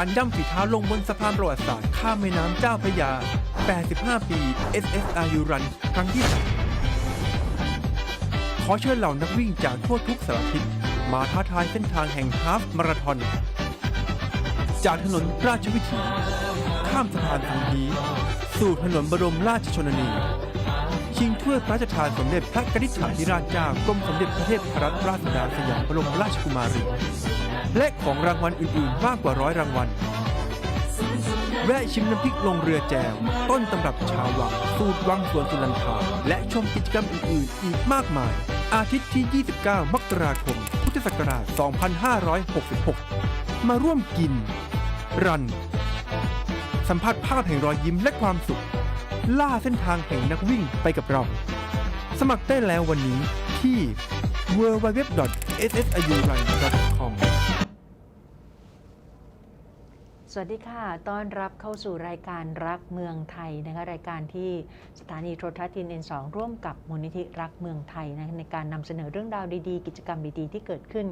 การย่ำฝีเท้าลงบนสะพานประวัติศาสตร์ข้ามแม่น้ำเจ้าพระยา 85 ปี SSRU Run ครั้งที่3ขอเชิญเหล่านักวิ่งจากทั่วทุกสารทิศมาท้าทายเส้นทางแห่งฮาฟมาราธอน จากถนนราชวิถี ข้ามสะพานสังฮีสู่ถนนบรมราชชนนี ชิงถ้วยพระราชทานสมเด็จพระกนิษฐาธิราชเจ้ากรมสมเด็จพระเทพรัตนราชสุดาสยามบรมราชกุมารี และของรางวัลอื่นๆ มากกว่าร้อยรางวัล แวะชิมน้ำพริกลงเรือแจว ต้นตำรับชาววังสูตรวังสวนสุนันทาและชมกิจกรรมอื่นๆ อีกมากมาย อาทิตย์ที่ 29 มกราคม พุทธศักราช 2566 มาร่วมกิน รัน สัมผัสภาพแห่งรอยยิ้มและความสุข ล่าเส้นทางแห่งนักวิ่งไปกับเรา สมัครได้แล้ววันนี้ที่ www.ssrurun.com วัสดีค่ะ ต้อนรับเข้าสู่รายการรักเมืองไทยนะคะ รายการที่สถานีโทรทัศน์ทีนเอ็นสร่วมกับมูลนิธิรักเมืองไทยนะในการนำเสนอเรื่องราวดีๆ กิจกรรมดีๆ ที่เกิดขึ้น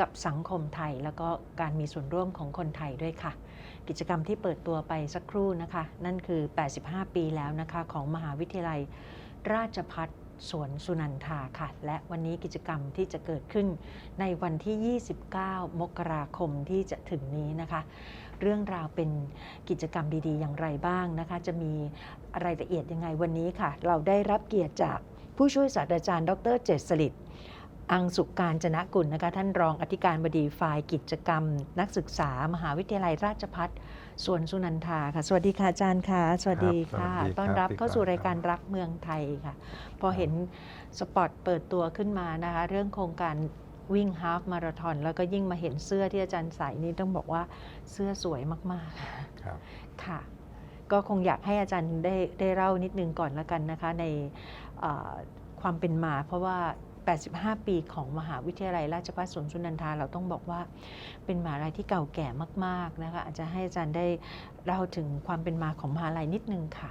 กับสังคมไทย แล้วก็การมีส่วนร่วมของคนไทยด้วยค่ะ กิจกรรมที่เปิดตัวไปสักครู่นะคะ นั่นคือ 85 ปีแล้วนะคะของมหาวิทยาลัยราชพัฒสวนสุนันทาค่ะ และวันนี้กิจกรรมที่จะเกิดขึ้นในวันที่ 29 มกราคมที่จะถึงนี้นะคะ เรื่องราวเป็นกิจกรรมดีๆ อย่างไรบ้างนะคะ จะมีรายละเอียดยังไงวันนี้ค่ะ เราได้รับเกียรติจากผู้ช่วยศาสตราจารย์ ดรเจษสลิดอังสุการจนะกุลนะคะท่านรองอธิการบดีฝ่ายกิจกรรม นักศึกษา มหาวิทยาลัยราชพัฒสวนสุนันทาค่ะ สวัสดีค่ะอาจารย์ค่ะ สวัสดีค่ะครับสวัสดีครับต้อนรับพี่เข้าสู่ก้อยรายการรักเมืองไทยค่ะ พอเห็นสปอตเปิดตัวขึ้นมานะคะ เรื่องโครงการ วิ่งฮาฟมาราธอนแล้วก็ยิ่งมาเห็นเสื้อที่อาจารย์ใส่นี่ต้องบอกว่าเสื้อสวยมากๆครับค่ะ ก็คงอยากให้อาจารย์ได้ได้เล่านิดนึงก่อนแล้วกันนะคะในเอ่อความเป็นมาเพราะว่า 85 ปีของมหาวิทยาลัยราชภัฏสวนสุนันทาเราต้องบอกว่าเป็นมหาลัยที่เก่าแก่มาก ๆนะคะอาจจะให้อาจารย์ได้เล่าถึงความเป็นมาของมหาลัยนิดนึงค่ะ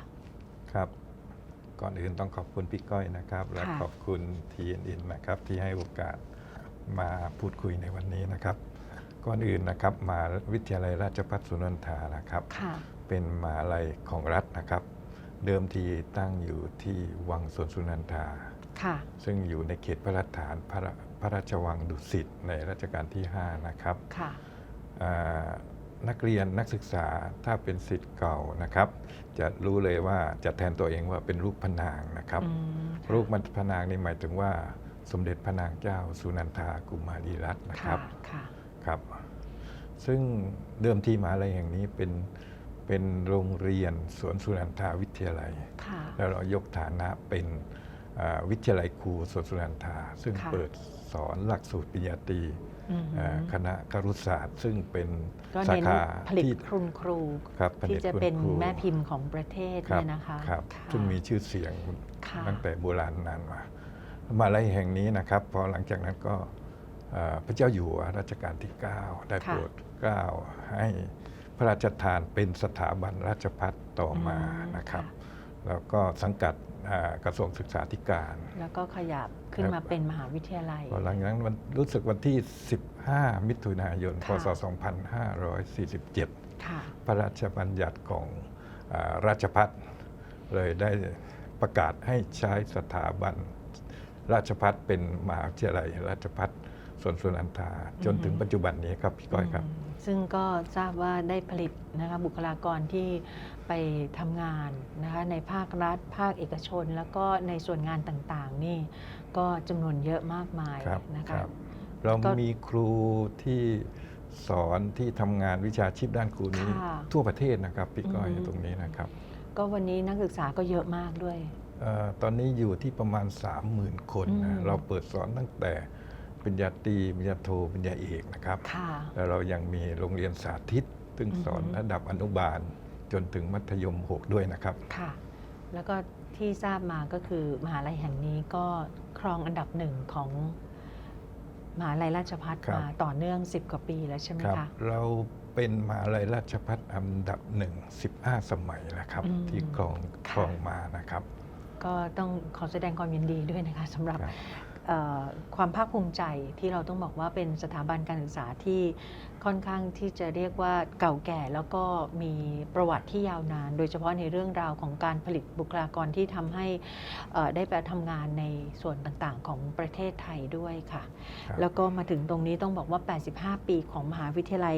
ครับก่อนอื่นต้องขอบคุณพี่ก้อยนะครับ และค่ะขอบคุณ TNN นะครับที่ให้โอกาส มาพูดคุยในวันนี้นะครับ ก่อนอื่นนะครับมหาวิทยาลัยราชภัฏสุนันทานะครับ ค่ะ เป็นมหาลัยของรัฐนะครับ เดิมทีตั้งอยู่ที่วังสวนสุนันทา ค่ะ ซึ่งอยู่ในเขตพระราชฐานพระราพระราชวังดุสิตในรัชกาลที่ 5 นะครับค่ะ อ่านักเรียนนักศึกษาถ้าเป็นสิทธิ์เก่านะครับ จะรู้เลยว่าจะแทนตัวเองว่าเป็นรูปพระนางนะครับ อืมรูปมันพระนางนี่หมายถึงว่า สมเด็จพระนางเจ้าสุนันทากุมารีรัตน์นะคค่ะรับค่ะครับ ซึ่งเดิมทีมหาลัยแห่งนี้เป็นเป็นโรงเรียนสวนสุนันทาวิทยาลัยค่ะแล้วเรายกฐานะเป็นอ่าวิทยาลัยครูสวนสุนันทา ซึ่งค่ะเปิดสอนหลักสูตรปริญญาตรีอืมอ่าคณะครุศาสตร์ ซึ่งเป็นก็สาเน้นขาผลิตที่คุณครูครับผลิที่ตจะคุณเป็นครูแม่พิมพ์ของประเทศครับเนี่ยนะคะครับค่ะซึ่งมีชื่อเสียงค่ะตั้งแต่โบราณนานมา มาลัยแห่งนี้นะครับ พอหลังจากนั้นก็เอ่อพระเจ้าอยู่หัวรัชกาลที่ 9 ได้ค่ะโปรดเกล้าให้พระราชทานเป็นสถาบันราชพัฒต่อมาอืมนะครับค่ะแล้วก็สังกัดอ่ากระทรวงศึกษาธิการ แล้วก็ขยับขึ้นครับมาเป็นมหาวิทยาลัยพอหลังจากนั้นมันรู้สึกวันที่ 15 มิถุนายนพค่ะศ2547ค่ะพระราชบัญญัติของอาราชพัฒเลยได้ประกาศให้ใช้สถาบัน ราชพัฒเป็นมหาวิทยาลัยราชพัฒสวนสุนันทาจนถึงปัจจุบันนี้ครับพี่ก้อยครับมซึ่งก็ทราบว่าได้ผลิตนะคะบุคลากรที่ไปทำงานนะคะในภาครัฐ ภาคเอกชน แล้วก็ในส่วนงานต่างๆ นี่ก็จำนวนเยอะมากมายครับนะคคะรับเราก็มีครูที่สอนที่ทำงานวิชาชีพด้านครูนี้ค่ะทั่วประเทศนะครับพี่ก้อยอืมตรงนี้นะครับ ก็วันนี้นักศึกษาก็เยอะมากด้วยเอ่อ ตอนนี้อยู่ที่ประมาณ 30,000 คนอืนะมเราเปิดสอนตั้งแต่ปริญญาตรีปริญญาโทปริญญาเอกนะครับค่ะแล้วเรายังมีโรงเรียนสาธิต ซึ่งอือฮึสอนระดับอนุบาลจนถึงมัธยม 6 ด้วยนะครับ ค่ะ แล้วก็ที่ทราบมาก็คือมหาลัยแห่งนี้ก็ครองอันดับหนึ่งของมหาลัยราชพัฒครับมาต่อเนื่อง 10 กว่าปีแล้วใช่ไหมครับคะ เราเป็นมหาลัยราชพัฒอันดับหนึ่ง15 สมัยแล้วครับอืมที่ครองค่ะครองมานะครับ ก็ต้องขอแสดงความยินดีด้วยนะคะสำหรับครับเเอ่อความภาคภูมิใจที่เราต้องบอกว่าเป็นสถาบันการศึกษาที่ค่อนข้างที่จะเรียกว่าเก่าแก่แล้วก็มีประวัติที่ยาวนาน โดยเฉพาะในเรื่องราวของการผลิตบุคลากรที่ทำให้เอ่อได้ไปทำงานในส่วนต่างๆ ของประเทศไทยด้วยค่ะ ครับ แล้วก็มาถึงตรงนี้ต้องบอกว่า 85 ปีของมหาวิทยาลัย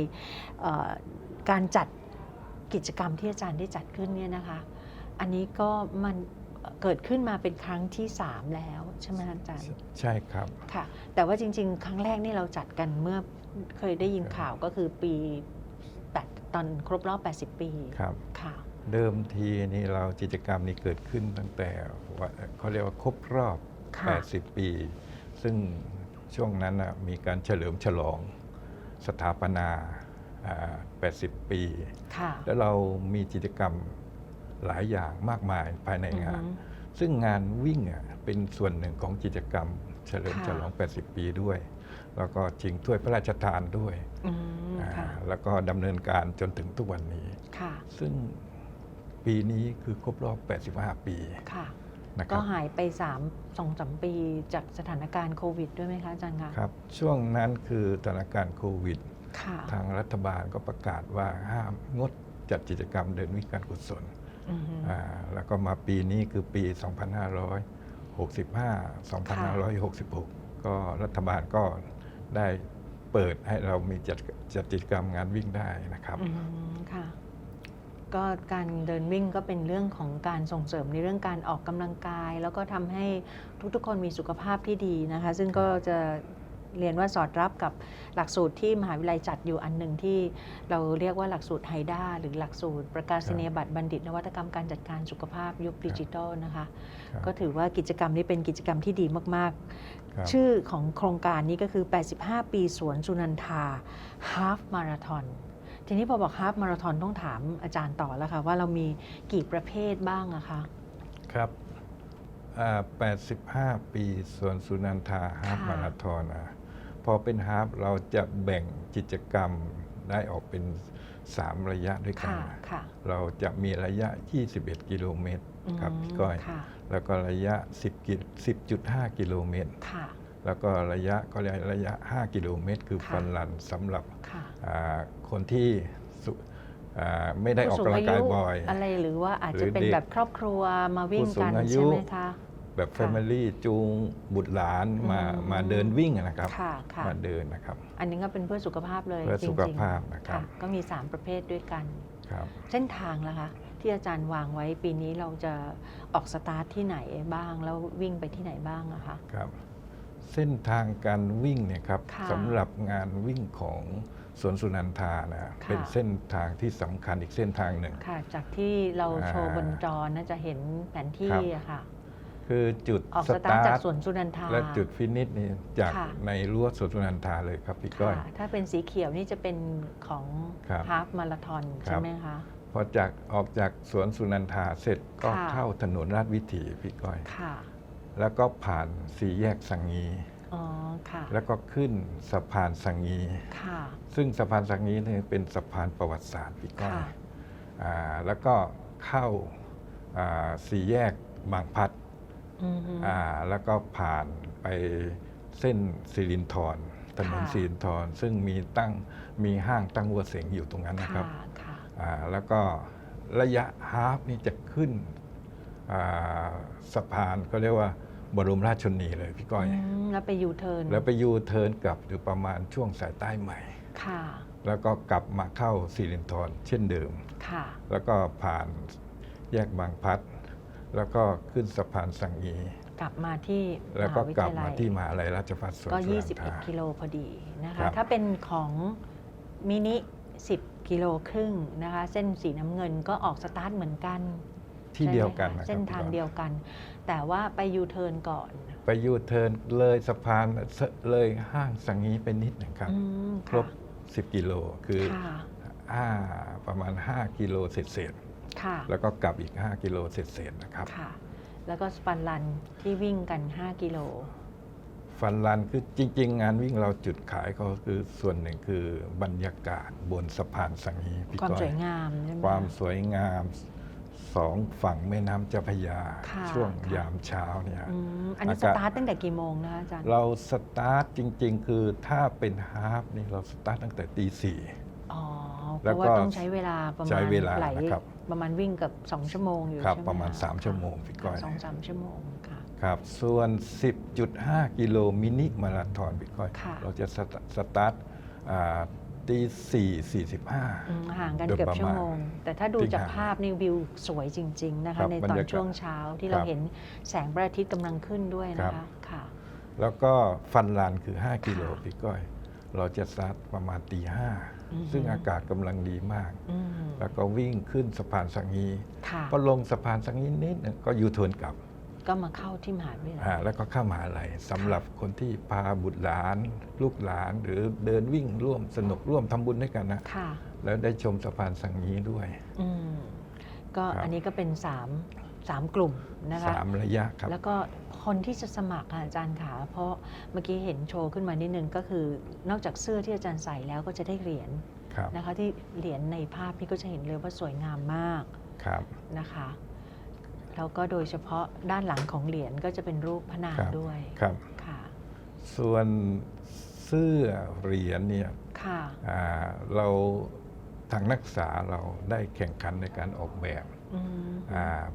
เอ่อการจัดกิจกรรมที่อาจารย์ได้จัดขึ้นเนี่ยนะคะ อันนี้ก็มัน เกิดขึ้นมาเป็นครั้งที่ 3 แล้วใช่ไหมคะอาจารย์ใช่ครับค่ะ แต่ว่าจริง ๆ ครั้งแรกนี่เราจัดกันเมื่อเคยได้ยินข่าวก็คือปีแปดตอนครบรอบ 80 ปีครับค่ะ เดิมทีนี่เรากิจกรรมนี้เกิดขึ้นตั้งแต่ว่าเขาเรียกว่าครบรอบค่ะ80 ปี ซึ่งช่วงนั้นน่ะมีการเฉลิมฉลองสถาปนาอ่า80 ปีค่ะแล้วเรามีกิจกรรม หลายอย่างมากมายภายในงานอือฮึซึ่งงานวิ่งอะเป็นส่วนหนึ่งของกิจกรรม เฉลิมค่ะฉลอง 80 ปีด้วย แล้วก็ชิงถ้วยพระราชทานด้วยอืมอ่าค่ะแล้วก็ดำเนินการจนถึงทุกวันนี้ค่ะซึ่งปีนี้คือครบรอบ 85 ปีค่ะนะคก็รับหายไป3 2 3 ปีจากสถานการณ์โควิดด้วยไหมคะอาจารย์คะครับ ช่วงนั้นคือสถานการณ์โควิดค่ะทางรัฐบาลก็ประกาศว่าห้ามงดจัดกิจกรรมเดินวิ่งการกุศลอือฮึอ่า แล้วก็มาปีนี้คือปี 2565 2566 ก็รัฐบาลก็ได้เปิดให้เรามีจัดจัดกิจกรรมงานวิ่งได้นะครับอืมค่ะก็การเดินวิ่งก็เป็นเรื่องของการส่งเสริมในเรื่องการออกกำลังกาย แล้วก็ทำให้ทุกๆ คนมีสุขภาพที่ดีนะคะ ซึ่งก็จะ เรียนว่าสอดรับกับหลักสูตรที่มหาวิทยาลัยจัดอยู่อันหนึ่งที่เราเรียกว่าหลักสูตรไฮด้าหรือหลักสูตร ประกาศนียบัตรบัณฑิต นวัตกรรมการจัดการสุขภาพยุคดิจิทัลนะคะครับก็ถือว่ากิจกรรมนี้เป็นกิจกรรมที่ดีมากครับๆชื่อของโครงการนี้ก็คือ 85 ปีสวนสุนันทาฮาฟมาราทอนทีนี้พอบอกฮาฟมาราทอนต้องถามอาจารย์ต่อแล้วค่ะว่าเรามีกี่ประเภทบ้างอะคะครับอ่า85 ปีสวนสุนันทาฮาฟค่ะมาราธอนอะ พอเป็นฮาฟเราจะแบ่งกิจกรรมได้ออกเป็น 3 ระยะด้วยกันค่ะค่ะเราจะมีระยะ 21 กิโลเมตรครับอืมพี่ก้อยค่ะแล้วก็ระยะ 10กิ10.5 กิโลเมตรค่ะแล้วก็ระยะก็เรียกระยะ 5 กิโลเมตร คือค่ะฟันลันสำหรับค่ะอ่าคนที่สุอ่าไม่ได้ออกกำลังกายบ่อย อะไรหรือว่าอาจจะหรือเป็นเด็กแบบครอบครัวมาวิ่งผู้สูกังนอายุใช่ไหมคะ แบบค่ะแฟมิลี่จูงบุตรหลานมาอืมมาเดินวิ่งอะนะครับ ค่ะค่ะมาเดินนะครับ อันนี้ก็เป็นเพื่อสุขภาพเลยเพื่อจริงๆสุขภาพนะครับ ก็มี 3 ประเภทด้วยกันครับเส้นทางล่ะคะ ที่อาจารย์วางไว้ปีนี้เราจะออกสตาร์ทที่ไหนบ้าง แล้ววิ่งไปที่ไหนบ้างอะคะครับ เส้นทางการวิ่งเนี่ยครับค่ะสำหรับงานวิ่งของสวนสุนันทานะค่ะเป็นเส้นทางที่สำคัญอีกเส้นทางหนึ่งค่ะ จากที่เราโชว์อ่าบนจอน่าจะเห็นแผนที่ครับอะค่ะ คือจุดออกสสตาร์ทตาจากร์ทสวนสุนันทา และจุดฟินิชนี่จากค่ะ ในรั้วสวนสุนันทาเลยครับพี่ก้อย ค่ะ ถ้าเป็นสีเขียวนี่จะเป็นของครับฮาฟมาราธอนครับใช่ไหมคะ พอจากออกจากสวนสุนันทาเสร็จก็ค่ะ เข้าถนนราชวิถีพี่ก้อย ค่ะ แล้วก็ผ่านสี่แยกสังงี อ๋อ ค่ะ แล้วก็ขึ้นสะพานสังงี ค่ะ ซึ่งสะพานสังงีเนี่ยเป็นสะพานประวัติศาสตร์พี่ก้อยค่ะ อ่าแล้วก็เข้าอ่าสี่แยกบางพลัด อือฮึอ่าแล้วก็ผ่านไปเส้นสิรินธรถนนค่ะสิรินธรซึ่งมีตั้งมีห้างตั้งวัวเสงอยู่ตรงนั้นนะครับค่ะค่ะอ่าแล้วก็ระยะฮาฟนี่จะขึ้นอ่าสะพานก็เรียกว่าบรมราชชนนีเลยพี่ก้อยอืมแล้วไปยูเทิร์นแล้วไปยูเทิร์นกลับอยู่ประมาณช่วงสายใต้ใหม่ค่ะแล้วก็กลับมาเข้าสิรินธรเช่นเดิมค่ะแล้วก็ผ่านแยกบางพลัด แล้วก็ขึ้นสะพานสังงีกลับมาที่แล้วมก็หาวิกทลับยาลัมายที่มหาลัยราชภัฏสวนก็สุนันทา21 กิโลพอดีนะครัคะบถ้าเป็นของมินิ 10 กิโลครึ่งนะคะเส้นสีน้ำเงินก็ออกสตาร์ทเหมือนกัน ที่ใช่ไหมเดียวกันคะนะครับเส้นทางพี่ก้อยเดียวกัน แต่ว่าไปยูเทิร์นก่อน ไปยูเทิร์นเลยสะพานเลยห้างสังงีไปนิดหนึ่งครับอืมครบ 10 กิโลคือค่ะห้าประมาณ 5 กิโลเศษค่ะๆ แล้วก็กลับอีก 5 กิโลเศษๆนะครับค่ะ แล้วก็สปันรันที่วิ่งกัน 5 กิโลฟันรันคือจริง ๆ งานวิ่งเราจุดขายก็คือส่วนหนึ่งคือบรรยากาศบนสะพานสังฮีพี่ความก้อสวยงามใช่ไหมความคะสวยงามสองฝั่งแม่น้ำเจ้าพระยาค่ะช่วงค่ะยามเช้าเนี่ยอืมอันนี้อาสกาศตาร์ทตั้งแต่กี่โมงนะคะอาจารย์เราสตาร์ทจริง ๆ คือถ้าเป็นฮาฟนี่เราสตาร์ทตั้งแต่ตีสี่อ๋อเพแล้วราะก็ว่าต้องใช้เวลาประมาณใช้เวลาหลายนะครับ ประมาณวิ่งกับ 2 ชั่วโมงอยู่ครับ ใช่ไหมประมาณคสามชั่วโมงพี่ก้อยสองสามชั่วโมงค่ะ ครับ ส่วน 10.5 กิโลมินิมาราธอนพี่ก้อย ค่ะ เราจะสตสตาร์ทอ่าตีสี่สี่สิบห้า อืมห่างกันโดยเกือบประชั่วมาณโมง แต่ถ้าดูจริงจากห่างภาพนี่วิวสวยจริง ๆ นะครัคะ บในบรตอรนยากาศช่วงเช้าที่คเรารับเห็นแสงพระอาทิตย์กำลังขึ้นด้วยนะครัคะบ ค่ะ แล้วก็ฟันลานคือ 5 กิโลค่ะพี่ก้อย เราจะสตาร์ทประมาณตีห้าอือฮึ ซึ่งอากาศกำลังดีมากอืมแล้วก็วิ่งขึ้นสะพานสังฮีค่ะพอลงสะพานสังฮีนิดหนึงก็ยูเทิร์นกลับ ก็มาเข้าที่มหาวิทยาลัยอ่าแล้วก็เข้ามหาลัยสำหรับคนที่พาบุตรหลาน ลูกหลานหรือเดินวิ่งร่วมสนุกร่วมทำบุญด้วยกันนะค่ะแล้วได้ชมสะพานสังฮีด้วยอืมก็ครับอันนี้ก็เป็นสามสามกลุ่มนะคะสามระยะครับ แล้วก็ คนที่จะสมัครค่ะอาจารย์ขาเพราะเมื่อกี้เห็นโชว์ขึ้นมานิดนึงก็คือนอกจากเสื้อที่อาจารย์ใส่แล้วก็จะได้เหรียญครับนะคะที่เหรียญในภาพนี่ก็จะเห็นเลยว่าสวยงามมากครับนะคะแล้วก็โดยเฉพาะด้านหลังของเหรียญก็จะเป็นรูปพระนางครับด้วยครับ ค่ะส่วนเสื้อเหรียญเนี่ยค่ะ อ่าเราทางนักศึกษาเราได้แข่งขันในการออกแบบอืมอ่า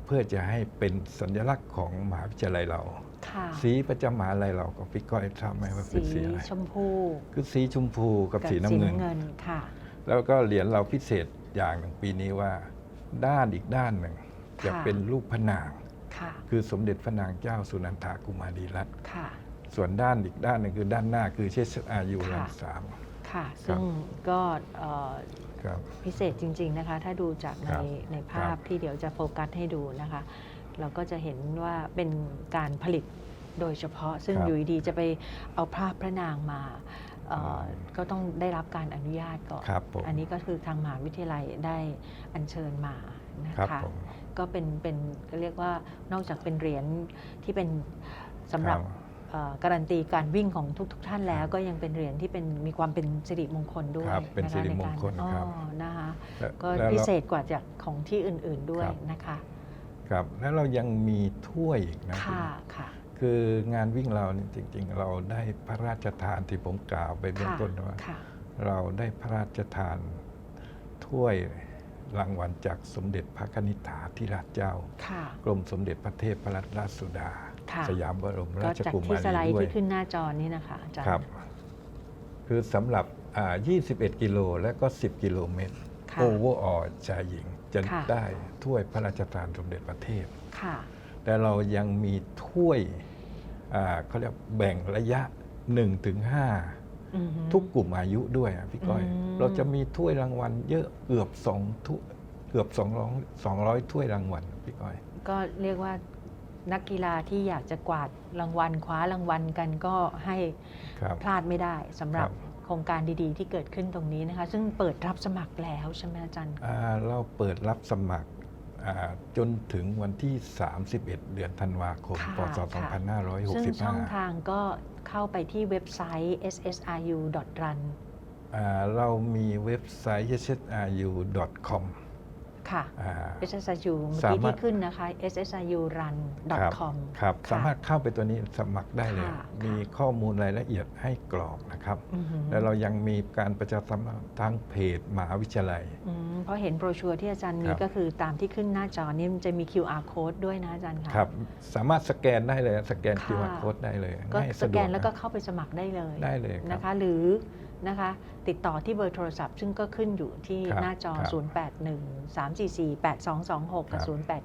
เพื่อจะให้เป็นสัญลักษณ์ของมหาวิทยาลัยเราค่ะสีประจำมหาลัยเราก็พี่ก้อยทราบไหมว่าเป็นสีอะไรชมพูคือสีชมพูกับสีน้ำเงินค่ะแล้วก็เหรียญเราพิเศษอย่างหนึ่งปีนี้ว่า ด้านอีกด้านหนึ่งจะค่ะเป็นรูปพระนางค่ะคือสมเด็จพระนางเจ้าสุนันทากุมารีรัตน์ค่ะส่วนด้านอีกด้านหนึ่งคือด้านหน้าคือเชษอายุรันค่ะสามค่ะ ซึ่งก็เอ่อ ครับพิเศษจริง ๆนะคะ ถ้าดูจากในครับในภาพครับที่เดี๋ยวจะโฟกัสให้ดูนะคะ เราก็จะเห็นว่าเป็นการผลิตโดยเฉพาะซึ่งครับอยู่ดีๆจะไปเอาภาพพระนางมาเอ่ออมก็ต้องได้รับการอนุญาตก่อนครับผมอันนี้ก็คือทางมหาวิทยาลัยได้อัญเชิญมานะครับคะผมก็เป็นเป็นเรียกว่านอกจากเป็นเหรียญที่เป็นสำหรับครับเอ่อ การันตีการวิ่งของทุกๆท่านแล้ว ก็ยังเป็นเหรียญที่เป็นมีความเป็นสิริมงคลด้วยครับเป็นนะคะสิริในมงการคลครับอ๋อนะคะและก็แล้วพิเราเศษกว่าจากของที่อื่นๆด้วยครับนะคะครับแล้วเรายังมีถ้วยอีกนะค่ะค่ะคืองานวิ่งเราเนี่ยจริง ๆ เราได้พระราชทานที่ผมกล่าวไปเบื้องค่ะต้นว่าค่ะเราได้พระราชทานถ้วยรางวัลจากสมเด็จพระนิธิถาธิราชเจ้าค่ะกรมสมเด็จพระเทพรัตนราชสุดา ค่ะ สยามบรมก็ราชจากกุที่มาสไลรีด์ด้วยที่ขึ้นหน้าจอนี้นะคะอาจารย์ครับ คือสำหรับอ่า21 กิโลและก็ 10 กิโลเมตร ค่ะ โอเวอร์ออชายหญิงจะค่ะ ได้ถ้วยพระราชทานสมเด็จพระเทพ ค่ะ แต่เรายังมีถ้วยอ่าเขาเรียกแบ่งระยะ1ถึง5อือหือทุกกลุ่มอายุด้วยอะพี่ก้อย อืม เราจะมีถ้วยรางวัลเยอะเกือบ2ถ้วยเกือบ200 200ถ้วยรางวัลพี่ก้อย ก็เรียกว่า นักกีฬาที่อยากจะกวาดรางวัลคว้ารางวัลกันก็ให้ครับพลาดไม่ได้สำหรับครับโครงการดีๆ ที่เกิดขึ้นตรงนี้นะคะ ซึ่งเปิดรับสมัครแล้วใช่ไหมอาจารย์อ่าเราเปิดรับสมัครอ่าจนถึงวันที่ 31 เดือนธันวาคมค่ะพศค่ะซึ่งช่อง2565ทางก็เข้าไปที่เว็บไซต์ ssru.run อ่าเรามีเว็บไซต์ ssru.com ค่ะ อ่า ssru เมื่อสากี้มารถ ที่ขึ้นนะคะครับ ssrurun.com ครับค่ะสามารถเข้าไปตัวนี้สมัครได้เลย ค่ะมีข้อมูลรายละเอียดให้กรอกนะครับ อือหือแล้วเรายังมีการประชาสัมพันธ์ทางเพจมหาวิทยาลัย อืมเพราะเห็นโบรชัวร์ที่อาจารย์มีครับ ก็คือตามที่ขึ้นหน้าจอนี่มันจะมี QR code ด้วยนะอาจารย์ค่ะ ครับสามารถสแกนได้เลยสแกน ค่ะ QR code ได้เลยก็ง่ายสสะดแกวกนแล้วก็นะเข้าไปสมัครได้เลยได้เลยครับ นะคะ หรือ นะคะ ติดต่อที่เบอร์โทรศัพท์ ซึ่งก็ขึ้นอยู่ที่ครับหน้าจอ ครับ081 344 8226 กับ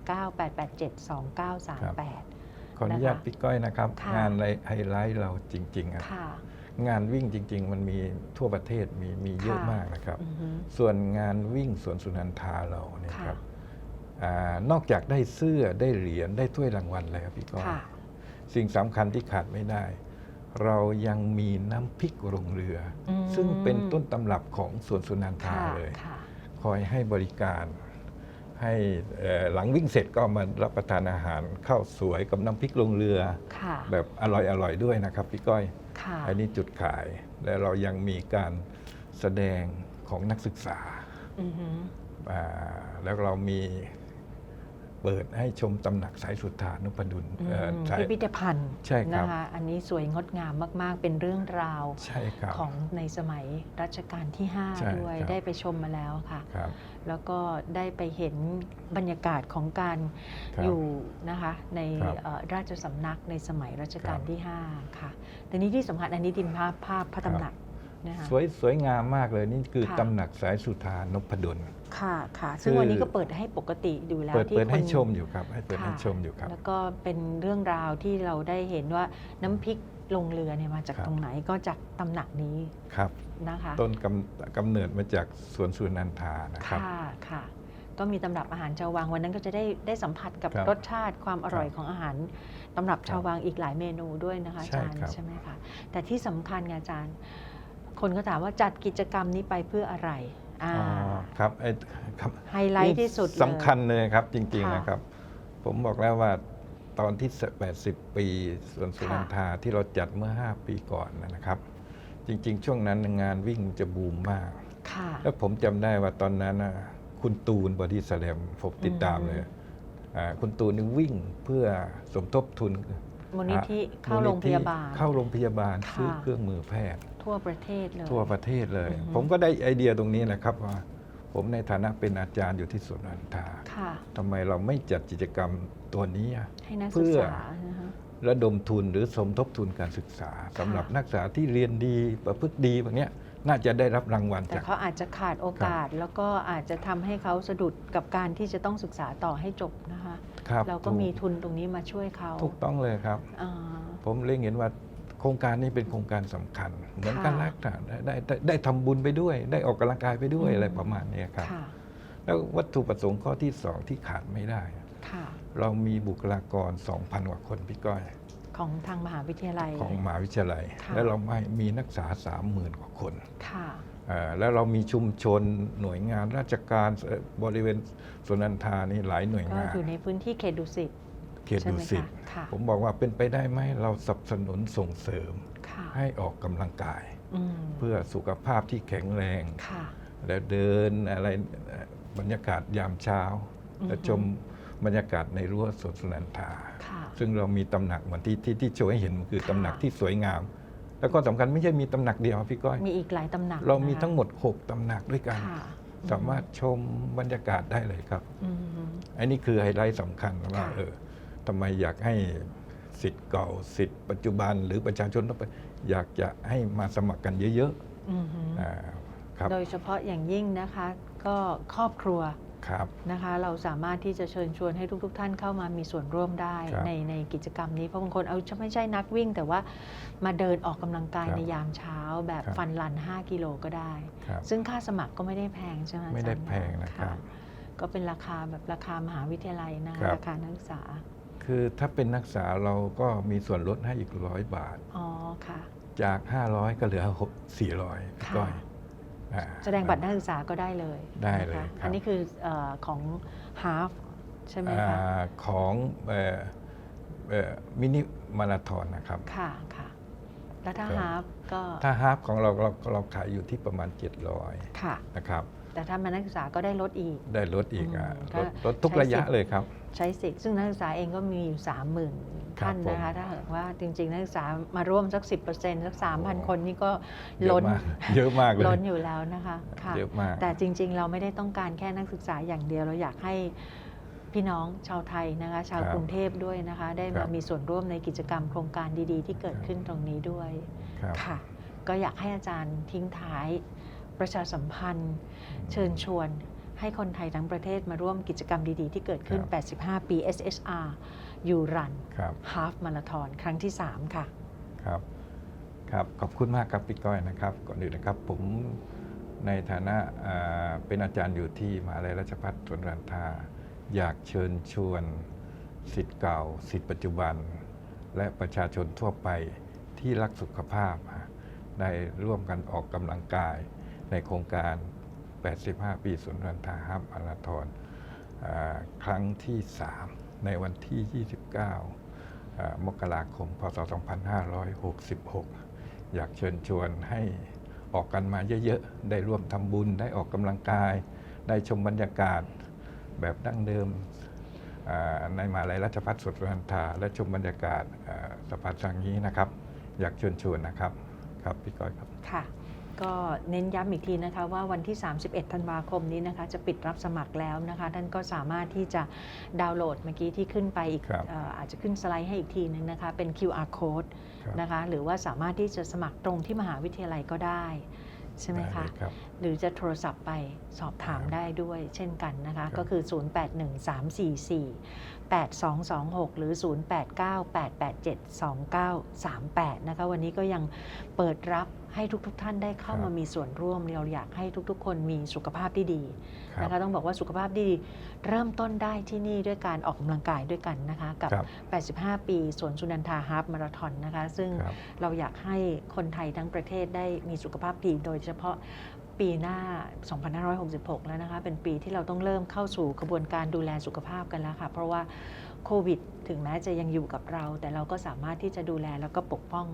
089 887 2938 ขออนุญาตนะคะพี่ก้อยนะครับ ค่ะ งานไฮไลท์เราจริงๆอะค่ะ งานวิ่งจริง ๆ มันมีทั่วประเทศมีมีเยอะค่ะ มากนะครับ อือฮึ ส่วนงานวิ่งสวนสุนันทาเราเนี่ยค่ะ ครับอานอกจากได้เสื้อได้เหรียญได้ถ้วยรางวัลแล้วพี่ก้อยค่ะ สิ่งสำคัญที่ขาดไม่ได้ เรายังมีน้ำพริกโรงเรืออมซึ่งเป็นต้นตำรับของสวนสุนันทาค่ะเลยค่ะคอยให้บริการ ให้เอ่อหลังวิ่งเสร็จก็มารับประทานอาหารข้าวสวยกับน้ำพริกลงเรือค่ะแบบอร่อยๆด้วยนะครับพี่ก้อยค่ะอันนี้จุดขาย และเรายังมีการแสดงของนักศึกษาอือฮึอ่าแล้วเรามี เปิดให้ชมตำหนักสายสุธานุพดุลอืเอ่อมสายพิพิธภัณฑ์ใช่ครับนะคะอันนี้สวยงดงามมาก ๆ เป็นเรื่องราวใช่ครับของในสมัยรัชกาลที่ใช่5ด้วยครับได้ไปชมมาแล้วค่ะครับแล้วก็ได้ไปเห็นบรรยากาศของการครับอยู่นะคะในครับเอ่อราชสำนักในสมัยรัชกาลครับที่ 5 ค่ะแต่นี้ที่สำคัญอันนี้ดินภาพภาพพระตำหนักนะคะสวยสวยงามมากเลยนี่คือค่ะตำหนักสายสุธานพดล ค่ะค่ะซึ่งคือวันนี้ก็เปิดให้ปกติอยู่แล้วเปิดที่เปิดให้คนชมอยู่ครับให้เปิดให้ค่ะชมอยู่ครับ แล้วก็เป็นเรื่องราวที่เราได้เห็นว่าน้ำพริกลงเรือเนี่ยมาจากครับ ตรงไหนก็จากตำหนักนี้ครับ นะคะ ต้นกำกำเนิดมาจากสวนสุนันทานะครับ ค่ะค่ะ ก็มีตำรับอาหารชาววังวันนั้นก็จะได้ได้สัมผัสกับครับรสชาติความอร่อยครับของอาหารตำรับชาววังอีกหลายเมนูด้วยนะคะอาใช่จารย์ครับ ใช่ไหมคะแต่ที่สำคัญไงอาจารย์ คนก็ถามว่าจัดกิจกรรมนี้ไปเพื่ออะไร อ่าอ๋อครับไอ้ครับไฮไลท์ที่สุดเลยสำคัญเลยครับจริง ๆ ค่ะนะครับ ผมบอกแล้วว่าตอนที่ 80 ปีสวนสุนันทาที่เราจัดเมื่อ 5 ปีก่อนนะครับ จริง ๆ ช่วงนั้นงานวิ่งจะบูมมาก ค่ะ แล้วผมจำได้ว่าตอนนั้นน่ะคุณตูนบอดี้สแลมผมติดตามเลยอืมอ่าคุณตูนนี่วิ่งเพื่อสมทบทุน มูลนิธิเข้าโรงพยาบาล เข้าโรงพยาบาลค่ะซื้อเครื่องมือแพทย์ ทั่วประเทศเลย ทั่วประเทศเลยอือฮึผมก็ได้ไอเดียตรงนี้แหละครับว่า ผมในฐานะเป็นอาจารย์อยู่ที่สวนนันทาค่ะทำไมเราไม่จัดกิจกรรมตัวนี้อะให้นักเพื่ศึกอษานะคะระดมทุนหรือสมทบทุนการศึกษาสำหรับนักศึกษาที่เรียนดีประพฤติดีแบบเนี้ยน่าจะได้รับรางวัลแต่จากเขาอาจจะขาดโอกาส แล้วก็อาจจะทำให้เขาสะดุดกับการที่จะต้องศึกษาต่อให้จบนะคะ ครับเราก็ถูมีทุนตรงนี้มาช่วยเขาถูกต้องเลยครับ อ่า ผมเล็งเห็นว่าโครงการนี้เป็นโครงการสำคัญ เหมือนค่ะการรักษาได้ได้ได้ได้ทำบุญไปด้วย ได้ออกกำลังกายไปด้วยอืมอะไรประมาณนี้ครับ ค่ะแล้ววัตถุประสงค์ข้อที่สองที่ขาดไม่ได้ ค่ะ เรามีบุคลากร 2,000 กว่าคนพี่ก้อย ของทางมหาวิทยาลัย ของมหาวิทยาลัย ค่ะ แล้วเราไม่มีนักศึกษา 30,000 กว่าคน ค่ะเอ่อ แล้วเรามีชุมชนหน่วยงานราชการเอ่อบริเวณสวนนันทานี่หลายหน่วยก็งาน อยู่ในพื้นที่เขตดุสิตเขตใช่ดุไหมสิตคะค่ะผมบอกว่าเป็นไปได้ไหมเราสนับสนุนส่งเสริมค่ะให้ออกกำลังกายอืมเพื่อสุขภาพที่แข็งแรงค่ะและเดินอะไรเอ่อบรรยากาศยามเช้าอือฮึและชมบรรยากาศในรั้วสวนสุนันทาค่ะซึ่งเรามีตำหนักเหมือนที่ที่ที่โชว์ให้เห็นคือค่ะตำหนักที่สวยงาม แล้วก็สำคัญไม่ใช่มีตำหนักเดียวพี่ก้อย มีอีกหลายตำหนัก เรามีนะคะทั้งหมด 6ตำหนักด้วยกันค่ะสามารถชมบรรยากาศได้เลยครับอืมอันนี้คือไฮไลท์สำคัญว่าค่ะเออทำไมอยากให้สิทธิ์เก่าสิทธิ์ปัจจุบันหรือประชาชนทั่วไปอยากจะให้มาสมัครกันเยอะอืมๆอ่าครับโดยเฉพาะอย่างยิ่งนะคะ ก็ครอบครัว ครับ นะคะ เราสามารถที่จะเชิญชวนให้ทุกๆท่านเข้ามามีส่วนร่วมได้ครับในในกิจกรรมนี้เพราะบางคนเอาไม่ใช่นักวิ่ง แต่ว่ามาเดินออกกำลังกายครับในยามเช้า แบบครับ ฟันลัน 5 กิโลก็ได้ ครับ ซึ่งค่าสมัครก็ไม่ได้แพงใช่ไหมอาจารย์ไม่ได้แพงนะครับก็เป็นราคาแบบราคามหาวิทยาลัยนะคะครับราคานักศึกษาคือถ้าเป็นนักศึกษาเราก็มีส่วนลดให้อีกร้อยบาท อ๋อค่ะ จาก 500 ก็เหลือ 6 400พี่ค่ะก้อยอ่า แสดงบัตรนักศึกษาก็ได้เลยได้เลยนะคะครับอันนี้คือเออของ half ใช่ไหมคะ อ่าของเอ่อเอ่อมินิมาราธอนนะครับ ค่ะค่ะ แล้วถ้าครับ half ก็ ถ้าฮาฟของเราเราเราขายอยู่ที่ประมาณ 700ค่ะ นะครับ แต่ถ้ามานักศึกษาก็ได้ลดอีก ได้ลดอีกอะอืมลดก็ลดทุกใช้ระยะสิทธิ์เลยครับ ใช้สิทธิ์ซึ่งนักศึกษาเองก็มีอยู่30,000ครับท่านนะคะผมถ้าหากว่าจริง ๆ นักศึกษามาร่วมสัก 10%สัก 3,000 คนนี่ก็เยล้อะนมากเยอะมากเลยล้นอยู่แล้วนะคะค่ะเยอะมากแต่จริง ๆ เราไม่ได้ต้องการแค่นักศึกษาอย่างเดียวเราอยากให้พี่น้องชาวไทยนะคะ ชาวครับกรุงเทพด้วยนะคะ ได้ครัมาบมีส่วนร่วมในกิจกรรมโครงการดี ๆ ที่เกิดขึ้นตรงนี้ด้วยครับค่ะ ก็อยากให้อาจารย์ทิ้งท้าย ประชาสัมพันธ์ เชิญชวนให้คนไทยทั้งประเทศมาร่วมกิจกรรมดีๆ ที่เกิดขึ้นครับ85 ปี SSR ยูรันครับฮาฟมาราธอนครั้งที่ 3 ค่ะ ครับ ครับ ขอบคุณมากครับพี่ก้อยนะครับ ก่อนอื่นนะครับผมในฐานะอ่าเป็นอาจารย์อยู่ที่มหาลัยราชภัฏสวนรันทา อยากเชิญชวนสิทธิ์เก่าสิทธิ์ปัจจุบัน และประชาชนทั่วไปที่รักสุขภาพฮะได้ร่วมกันออกกำลังกาย ในโครงการ 85 ปีสวนรันทาฮับมาราธอนอครั้งที่ 3 ในวันที่ 29 มกราคม พศ 2566 อยากเชิญชวนให้ออกกันมาเยอะๆ ได้ร่วมทำบุญ ได้ออกกำลังกาย ได้ชมบรรยากาศแบบดั้งเดิมในมหาลัยราชภัฏสวนสุนันทาและชมบรรยากาศสะพานสังฮีนะครับ อยากเชิญชวนนะครับ ครับพี่ก้อยครับค่ะ ก็เน้นย้ำอีกทีนะคะว่าวันที่ 31 ธันวาคมนี้นะคะจะปิดรับสมัครแล้วนะคะ ท่านก็สามารถที่จะดาวน์โหลดเมื่อกี้ที่ขึ้นไปอีกครับเอ่ออาจจะขึ้นสไลด์ให้อีกทีนึงนะคะ เป็น QR code ครับนะคะหรือว่าสามารถที่จะสมัครตรงที่มหาวิทยาลัยก็ได้ใช่ไหมด้คะเลยครับหรือจะโทรศัพท์ไปสอบถามครับได้ด้วยเช่นกันนะคะครับก็คือ 081344 8226 หรือ 0898872938 นะคะวันนี้ก็ยังเปิดรับ ให้ทุกๆทท่านได้เข้ามามีส่วนร่วมเราอยากให้ทุกๆ คนมีสุขภาพที่ดีครับนะคะต้องบอกว่าสุขภาพที่ดีเริ่มต้นได้ที่นี่ด้วยการออกกำลังกายด้วยกันนะคะกับครับ85 ปีสวนสุนันทาฮาล์ฟมาราธอนนะคะซึ่งครับเราอยากให้คนไทยทั้งประเทศได้มีสุขภาพดีโดยเฉพาะปีหน้า 2566 แล้วนะคะ เป็นปีที่เราต้องเริ่มเข้าสู่กระบวนการดูแลสุขภาพกันแล้วค่ะ เพราะว่า โควิด ถึงแม้จะยังอยู่กับเรา แต่เราก็สามารถที่จะดูแลแล้วก็ปกป้อง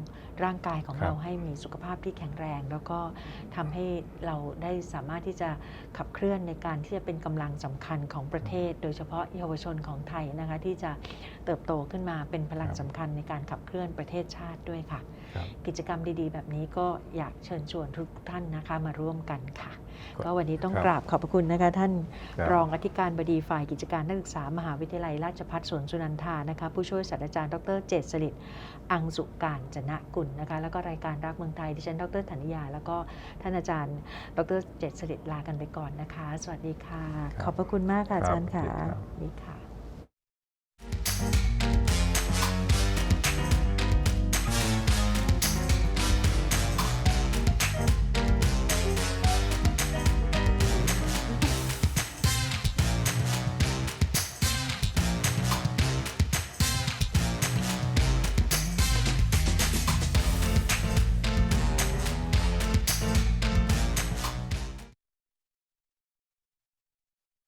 ร่างกายของครับเราให้มีสุขภาพที่แข็งแรง แล้วก็ทำให้เราได้สามารถที่จะขับเคลื่อนในการที่จะเป็นกำลังสำคัญของประเทศ โดยเฉพาะเยาวชนของไทยนะคะที่จะเติบโตขึ้นมาเป็นพลังครับสำคัญในการขับเคลื่อนประเทศชาติด้วยค่ะครับ กิจกรรมดีๆ แบบนี้ก็อยากเชิญชวนทุกท่านนะคะมาร่วมกันค่ะครับก็วันนี้ต้องครับกราบขอบพระคุณนะคะท่านครับรองอธิการบดีฝ่ายกิจการนักศึกษามหาวิทยาลัยราชภัฏสวนสุนันทานะคะผู้ช่วยศาสตราจารย์ดรเจษสลิดอังสุการจนะกุลนะคะแล้วก็รายการรักเมืองไทยดิฉันดรธัญญาแล้วก็ท่านอาจารย์ ดรเจษสลิดลากันไปก่อนนะคะ สวัสดีค่ะครับขอบพระคุณมากค่ะอาจารย์ครัค่ะบสวัสดีค่ะ